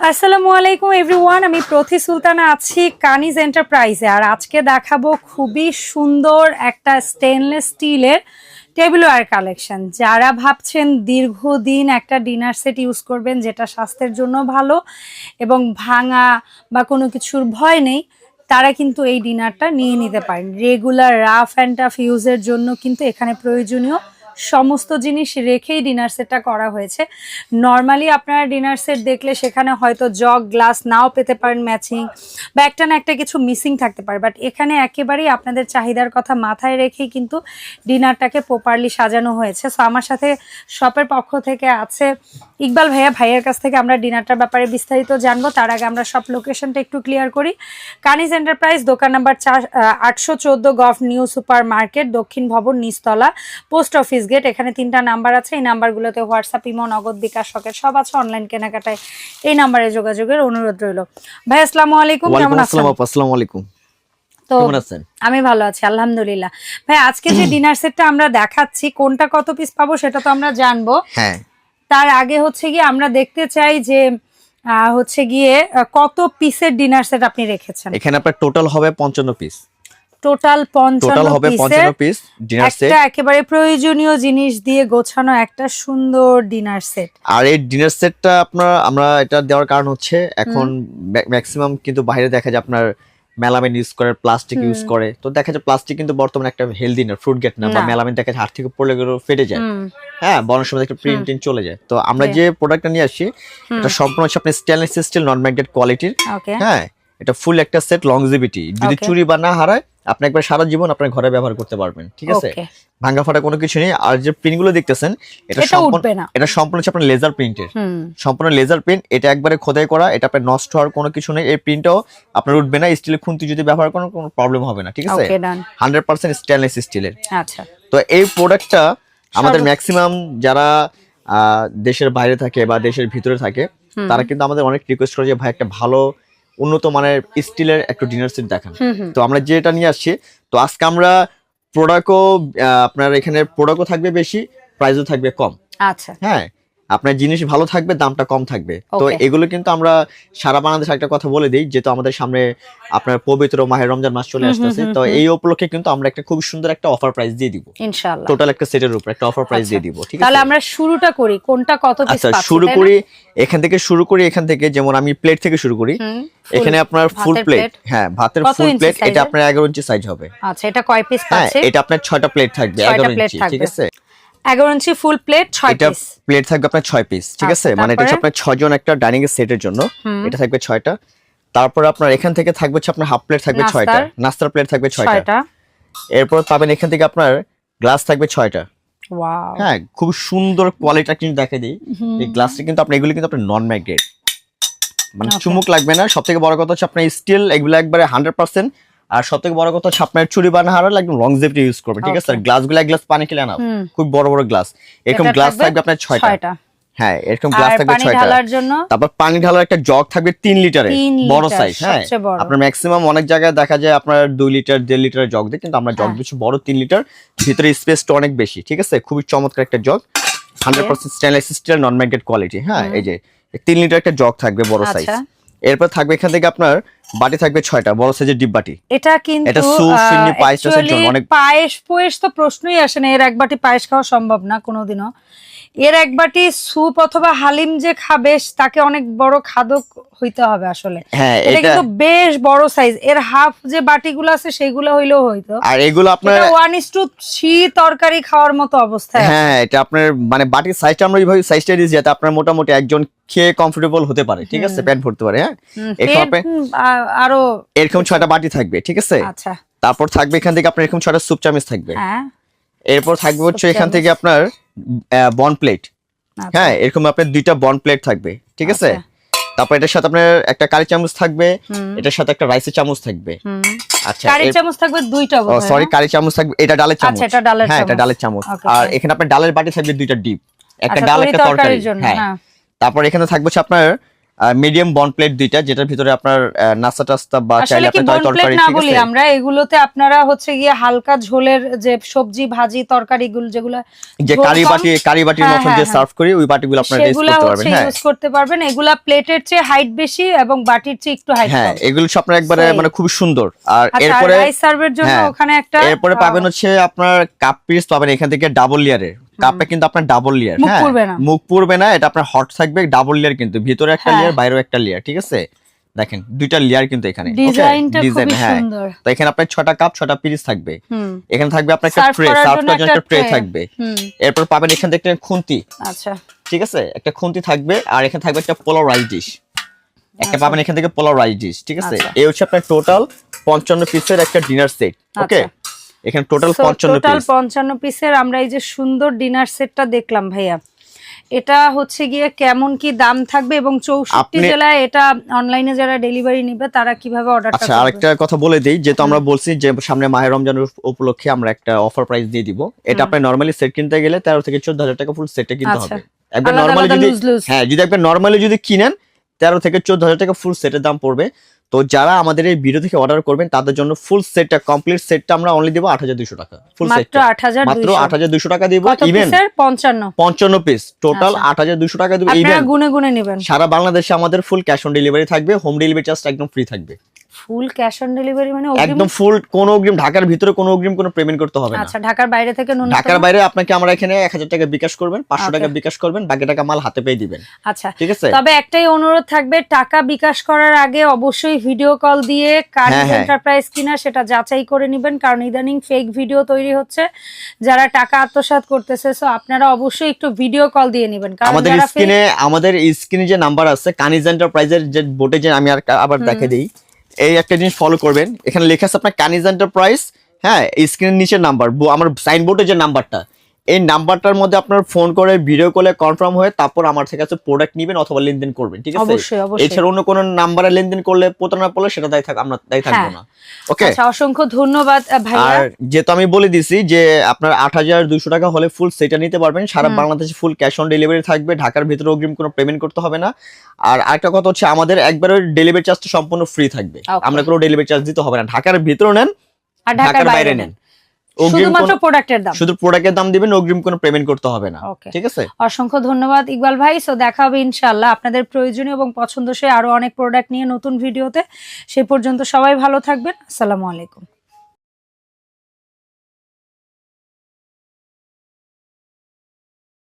আসসালামু আলাইকুম এভরিওয়ান আমি প্রতি সুলতানা আছি কানিজ এন্টারপ্রাইজে আর আজকে দেখাবো খুবই সুন্দর একটা স্টেনলেস স্টিলের টেবিলওয়্যার কালেকশন যারা ভাবছেন দীর্ঘদিন একটা ডিনার সেট ইউজ করবেন, যেটা স্বাস্থ্যের জন্য ভালো এবং ভাঙা বা কোনো কিছুর ভয় নেই, তারা কিন্তু এই ডিনারটা নিয়ে নিতে পারেন। রেগুলার রাফ অ্যান্ড টাফ ইউজের জন্য কিন্তু এখানে প্রয়োজনীয় সমস্ত জিনিস রেখেই ডিনার সেটটা করা হয়েছে। নর্মালি আপনারা ডিনার সেট দেখলে সেখানে হয়তো জগ গ্লাস নাও পেতে পারেন ম্যাচিং বা একটা না একটা কিছু মিসিং থাকতে পারে। বাট এখানে একেবারেই আপনাদের চাহিদার কথা মাথায় রেখেই কিন্তু ডিনারটাকে প্রপারলি সাজানো হয়েছে। সো আমার সাথে শপের পক্ষ থেকে আছে ইকবাল ভাইয়া। ভাইয়ের কাছ থেকে আমরা ডিনারটার ব্যাপারে বিস্তারিত জানব। তার আগে আমরা সব লোকেশনটা একটু ক্লিয়ার করি। কানিজ এন্টারপ্রাইজ দোকান নাম্বার চার আটশো চোদ্দ গভ নিউ সুপার মার্কেট দক্ষিণ ভবন নিচতলা পোস্ট অফিস গেট এখানে তিনটা নাম্বার আছে। এই নাম্বারগুলোতে হোয়াটসঅ্যাপ ইমো নগদ বিকাশ সকেট সব আছে অনলাইন কেনাকাটায়। এই নাম্বারে যোগাযোগের অনুরোধ রইল। ভাই আসসালামু আলাইকুম কেমন আছেন? আসসালাম আলাইকুম। তো কেমন আছেন? আমি ভালো আছি আলহামদুলিল্লাহ। ভাই আজকে যে ডিনার সেটটা আমরা দেখাচ্ছি কোনটা কত পিস পাবো সেটা তো আমরা জানব। হ্যাঁ। তার আগে হচ্ছে গিয়ে আমরা দেখতে চাই যে আহ, হচ্ছে গিয়ে কত পিসের ডিনার সেট আপনি রেখেছেন? এখানে আপনার টোটাল হবে পঞ্চান্ন পিস টোটাল টোটাল পঞ্চান্ন হবে পিসের পঞ্চান্ন পিস ডিনার সেট একটা একেবারে প্রয়োজনীয় জিনিস দিয়ে গোছানো একটা সুন্দর ডিনার সেট আর এই ডিনার সেটটা আপনার আমরা এটা দেওয়ার কারণ হচ্ছে এখন ম্যাক্সিমাম কিন্তু বাইরে দেখা যায় আপনার মেলামিন ইউজ করে প্লাস্টিক ইউজ করে। তো দেখা যায় প্লাস্টিক কিন্তু বর্তমানে একটা হেলদি না ফ্রুট গেট না বা মেলামিন দেখা যায় হাত থেকে পড়লে ফেটে যায়। হ্যাঁ বড় সময় একটা প্রিন্ট টিন চলে যায়। তো আমরা. যে প্রোডাক্টটা নিয়ে আসছি এটা সম্পূর্ণ হচ্ছে আপনার স্টেনলেস স্টিল নন ম্যাগনেট কোয়ালিটির হ্যাঁ এটা ফুল একটা সেট লংজিভিটি যদি চুরি বা না হারায় আপনি একবার সারা জীবন আপনার ঘরে ব্যবহার করতে পারবেন ঠিক আছে? ভাঙ্গা ফাটা কোনো কিছু নেই। আর যে প্রিন্টগুলো দেখতেছেন এটা সম্পূর্ণ এটা সম্পূর্ণ হচ্ছে আপনার লেজার প্রিন্টের সম্পূর্ণ লেজার প্রিন্ট এটা একবারে খোদাই করা এটা আপনার নষ্ট হওয়ার কোনো কিছু নেই। এই প্রিন্টটাও আপনার উঠবে না স্টিলের খুন্তি যদি ব্যবহার করেন কোনো প্রবলেম হবে না ঠিক আছে? হান্ড্রেড পার্সেন্ট স্টেনলেস স্টিলের আচ্ছা। তো এই প্রোডাক্টটা আমাদের ম্যাক্সিমাম যারা আহ, দেশের বাইরে থাকে বা দেশের ভিতরে থাকে তারা কিন্তু আমাদের অনেক রিকোয়েস্ট করে যে ভাই একটা ভালো উন্নত মানের স্টিলের একটা ডিনার সেট দেখান। তো আমরা যেটা নিয়ে আসছি তো আজকে আমরা প্রোডাক্টও আপনার এখানে প্রোডাক্টও থাকবে বেশি প্রাইসও থাকবে কম। আচ্ছা। হ্যাঁ আপনার জিনিস ভালো থাকবে দামটা কম থাকবে। তো এগুলো কিন্তু আমরা সারা বাংলাদেশ একটা কথা বলে দিই যেহেতু আমাদের সামনে আপনার পবিত্র মাহের রমজান মাস চলে আসতেছে তো এই উপলক্ষে কিন্তু আমরা একটা খুব সুন্দর একটা অফার প্রাইস দিয়ে দিব। ইনশাআল্লাহ। টোটাল একটা সেটের উপর একটা অফার প্রাইস আচ্ছা। দিয়ে দিব ঠিক আছে? তাহলে আমরা শুরুটা করি কোনটা কত পিস আচ্ছা শুরু করি এখান থেকে শুরু করি এখান থেকে যেমন আমি প্লেট থেকে শুরু করি এখানে আপনার ফুল প্লেট হ্যাঁ ভাতের ফুল প্লেট এটা আপনার এগারো ইঞ্চি সাইজ হবে। আচ্ছা এটা কয় পিস হ্যাঁ পাচ্ছে? এটা আপনার ছয়টা প্লেট থাকবে ছয়টা এগারো plate ইঞ্চি ঠিক আছে? এগারো ইঞ্চি ফুল প্লেট ছয় পিস প্লেট থাকবে আপনার ছয় পিস ঠিক আচ্ছা, আছে? মানে এটা হচ্ছে আপনার ছয় জন একটা ডাইনিং এর সেটের জন্য এটা থাকবে ছয়টা। তারপর আপনার এখান থেকে থাকবে হচ্ছে আপনার হাফ প্লেট থাকবে নাস্তার? ছয়টা। নাস্তার প্লেট থাকবে ছয়টা। এরপর পাবেন এখান থেকে আপনার গ্লাস থাকবে ছয়টা। ওয়াও হ্যাঁ খুব সুন্দর কোয়ালিটিটা কিন্তু দেখে দিই। এই গ্লাসটা কিন্তু আপনি এগুলো কিন্তু আপনার নন ম্যাগনেট মানে চুমুক লাগবে না। সব থেকে বড় কথা হচ্ছে আপনার স্টিল এগুলো একবারে হান্ড্রেড পার্সেন্ট আর সব থেকে বড় কথা হচ্ছে আপনার চুরি বানা হারালে একদম লং জেপটি ইউজ করবে ঠিক আছে. আর গ্লাসগুলো এক গ্লাস পানি খেলে না খুব বড় বড় গ্লাস এরকম গ্লাস থাকবে আপনার ছয়টা। হ্যাঁ এরকম গ্লাস থাকবে ছয়টা। ঢালার জন্য তারপর পানি ঢালার একটা জগ থাকবে তিন লিটারের বড় সাইজ হ্যাঁ। আপনার ম্যাক্সিমাম অনেক জায়গায় দেখা যায় আপনার দুই লিটার দেড় লিটারের জগ দেয় কিন্তু আমরা জগ হ্যাঁ। দিচ্ছি বড় তিন লিটার ভিতরে স্পেসটা অনেক বেশি ঠিক আছে? খুবই চমৎকার একটা jug hundred percent stainless steel non magnet quality হ্যাঁ এই যে তিন লিটার একটা জগ থাকবে বড় সাইজ আচ্ছা এরপর থাকবে এখান থেকে আপনার বাটি থাকবে ছয়টা বড় সাইজের ডিপ বাটি। এটা কিন্তু এটা স্যুপ, পায়েশ পায়েস অনেক- পায়েস পোয়েস তো প্রশ্নই আসে না এর এক বাটি পায়েস খাওয়া সম্ভব না কোনোদিনও। এর এক বাটি স্যুপ অথবা হালিম যে খাবে তাকে অনেক বড় খাদক হইতে হবে আসলে। হ্যাঁ এটা কিন্তু বেশ বড় সাইজ এর হাফ যে বাটিগুলো আছে সেগুলো হইলেও হইতো। আর এগুলো আপনার এটা ওয়ান ইস টু থ্রি তরকারি খাওয়ার মতো অবস্থা। হ্যাঁ এটা আপনার মানে বাটির সাইজটা আমরা এইভাবে সাইজটা দিয়েছি যাতে আপনার মোটামুটি একজন খেয়ে কমফোর্টেবল হতে পারে ঠিক আছে? পেট ভরতে পারে হ্যাঁ? আরও এরকম ছয়টা বাটি থাকবে ঠিক আছে? আচ্ছা। তারপর থাকবে এখান থেকে আপনার এরকম ছয়টা স্যুপ চামচ থাকবে। হ্যাঁ। এরপর থাকবে হচ্ছে এখান থেকে আপনার বন প্লেট আচ্ছা, হ্যাঁ এরকম আপনার দুইটা বন প্লেট থাকবে ঠিক আছে? আচ্ছা। তারপর এটার সাথে আপনার একটা কারি চামচ থাকবে এটার সাথে একটা রাইসের চামচ থাকবে। হুম। আচ্ছা কারি চামচ থাকবে দুইটা সরি কারি চামচ থাকবে এটা ডালের চামচ। আচ্ছা, এটা ডালের হ্যাঁ এটা ডালের চামচ। আর এখানে আপনার ডালের বাটি থাকবে দুইটা ডিপ একটা ডাল একটা তরকারি তরকারির জন্য হ্যাঁ। হ্যাঁ। তারপর এখানে থাকবে আপনার মিডিয়াম বন প্লেট দুইটা যেটার ভিতরে আপনার নাস্তা টাস্তা বা চাইলে বন প্লেট তরকারি না বলি আমরা এগুলোতে আপনারা হচ্ছে গিয়ে হালকা ঝোলের যে সবজি ভাজি তরকারি গুলো যেগুলো যে কারি বাটি কারি বাটির হ্যাঁ, মতন হ্যাঁ, যে হ্যাঁ। সার্ভ করি ওই বাটিগুলো আপনারা ইউজ করতে পারবেন হ্যাঁ। ইউজ করতে পারবেন এগুলা প্লেটের চেয়ে হাইট বেশি এবং বাটির চেয়ে একটু হাইট হ্যাঁ এগুলো সব আপনার একবারে মানে খুব সুন্দর। আর আচ্ছা এরপরে রাইস সার্ভের জন্য হ্যাঁ, ওখানে একটা এরপরে পাবেন হচ্ছে আপনার কাপ পিস পাবেন এখান থেকে ডাবল লেয়ারের কাপটা কিন্তু আপনার ডাবল লেয়ার হ্যাঁ? মুখ পড়বে না এটা আপনার হট থাকবে ডাবল লেয়ার কিন্তু। ভিতরে একটা হ্যাঁ। লেয়ার বাইরেও একটা লেয়ার ঠিক আছে? দেখেন দুইটা লেয়ার কিন্তু এখানে খুবই হ্যাঁ। তো এখানে আপনার ছটা কাপ ছটা পিস থাকবে। হুম। এখানে থাকবে আপনার একটা ট্রে সার্ভ করার জন্য একটা ট্রে থাকবে। হুম। এরপর পাবেন এখান থেকে একটা খুন্তি। আচ্ছা। ঠিক আছে? একটা খুন্তি থাকবে আর এখানে থাকবে একটা পোলাও রাইস ডিশ একটা আচ্ছা। পাবেন এখান থেকে পোলাও রাইস ডিশ ঠিক আছে? আচ্ছা। এই হচ্ছে আপনার টোটাল পঞ্চান্ন পিসের একটা ডিনার সেট ওকে। এখানে টোটাল পঞ্চান্ন টোটাল পিস পঞ্চান্ন পিসের আমরা এই যে সুন্দর ডিনার সেটটা দেখলাম ভাইয়া। এটা হচ্ছে গিয়ে কেমন কি দাম থাকবে এবং চৌষট্টি জেলায় এটা অনলাইনে যারা ডেলিভারি নেবে তারা কীভাবে অর্ডারটা আচ্ছা আরেকটা কথা বলে দেই যেহেতু আমরা বলছি যে সামনে মাহের রমজান উপলক্ষে আমরা একটা অফার প্রাইস দিয়ে দিব। এটা আপনি নর্মালি সেট কিনতে গেলে তেরো থেকে চোদ্দ হাজার টাকা ফুল সেটটা কিনতে আচ্ছা। হবে। একবার নর্মালি যদি হ্যাঁ যদি একবার নর্মালি যদি কিনেন তেরো থেকে চোদ্দ হাজার টাকা ফুল সেটের দাম পড়বে। তো যারা আমাদের এই ভিডিও থেকে অর্ডার করবেন তাদের জন্য ফুল সেটটা কমপ্লিট সেটটা আমরা অনলি দেবো আট হাজার দুশো টাকা। ফুল মাত্র সেটটা আট হাজার মাত্র আট হাজার দুশো টাকা দিব ইভেন পঞ্চান্ন। পঞ্চান্ন পিস টোটাল আচ্ছা। আট হাজার দুশো টাকা দিব ইভেন গুনে গুনে নেবেন। সারা বাংলাদেশে আমাদের ফুল ক্যাশ অন ডেলিভারি থাকবে হোম ডেলিভারি চার্জ একদম ফ্রি থাকবে। ফুল ক্যাশ অন ডেলিভারি মানে একদম ফুল কোনো অগ্রিম ঢাকার ভিতরে কোনো অগ্রিম কোনো পেমেন্ট করতে হবে না। আচ্ছা ঢাকার বাইরে থেকে ঢাকার বাইরে আপনাকে আমরা এখানে এক হাজার টাকা বিকাশ করবেন পাঁচশো Okay. টাকা বিকাশ করবেন বাকি টাকা মাল হাতে পেয়ে দিবেন। আচ্ছা। ঠিক আছে? তবে একটাই অনুরোধ থাকবে টাকা বিকাশ করার আগে অবশ্যই ভিডিও কল দিয়ে কার্ড হ্যাঁ, হ্যাঁ। এন্টারপ্রাইজ কিনা সেটা যাচাই করে নেবেন কারণ ইদানিং ফেক ভিডিও তৈরি হচ্ছে। যারা টাকা আত্মসাৎ করতেছে সো আপনারা অবশ্যই একটু ভিডিও কল দিয়ে নেবেন কারণ আমাদের স্ক্রিনে আমাদের স্ক্রিনে যে নাম্বার আছে কানিজ এন্টারপ্রাইজের যে বোর্ডে যে আমি আর আবার দেখে দিই। এই একটা জিনিস ফলো করবেন। এখানে লেখা আছে আপনার কানিজ এন্টারপ্রাইজ হ্যাঁ স্ক্রিনের নিচের নাম্বার আমার সাইনবোর্ডের যে নাম্বারটা এই নাম্বারটার মধ্যে আপনার ফোন করে ভিডিও কলে কনফার্ম হয়ে তারপর আমার থেকে কাছে প্রোডাক্ট নেবেন অথবা লেনদেন করবেন ঠিক আছে? অবশ্যই অবশ্যই। এছাড়া অন্য কোনো নাম্বারে লেনদেন করলে প্রতারণা পড়লে সেটা দায়ী থাক আমরা দায়ী থাকব হ্যাঁ। না। ওকে আচ্ছা অসংখ্য ধন্যবাদ আর যেহেতু আমি বলে দিছি যে আপনার আট হাজার দুইশো টাকা হলে ফুল সেটা নিতে পারবেন সারা বাংলাদেশে ফুল ক্যাশ অন ডেলিভারি থাকবে ঢাকার ভিতরে অগ্রিম কোনো পেমেন্ট করতে হবে না। আর আরেকটা কথা হচ্ছে আমাদের একবারে ডেলিভারি চার্জটা সম্পূর্ণ ফ্রি থাকবে। আমরা কোনো ডেলিভারি চার্জ দিতে হবে না। ঢাকার ভিতরে নেন আর ঢাকার বাইরে নেন। শুধুমাত্র প্রোডাক্টের দাম। শুধু প্রোডাক্টের দাম দিবেন অগ্রিম কোনো পেমেন্ট করতে হবে না. ঠিক আছে? অসংখ্য ধন্যবাদ ইকবাল ভাই। সো দেখা হবে ইনশাআল্লাহ আপনাদের প্রয়োজনীয় এবং পছন্দসই আরও অনেক প্রোডাক্ট নিয়ে নতুন ভিডিওতে সেই পর্যন্ত সবাই ভালো থাকবেন। আসসালামু আলাইকুম।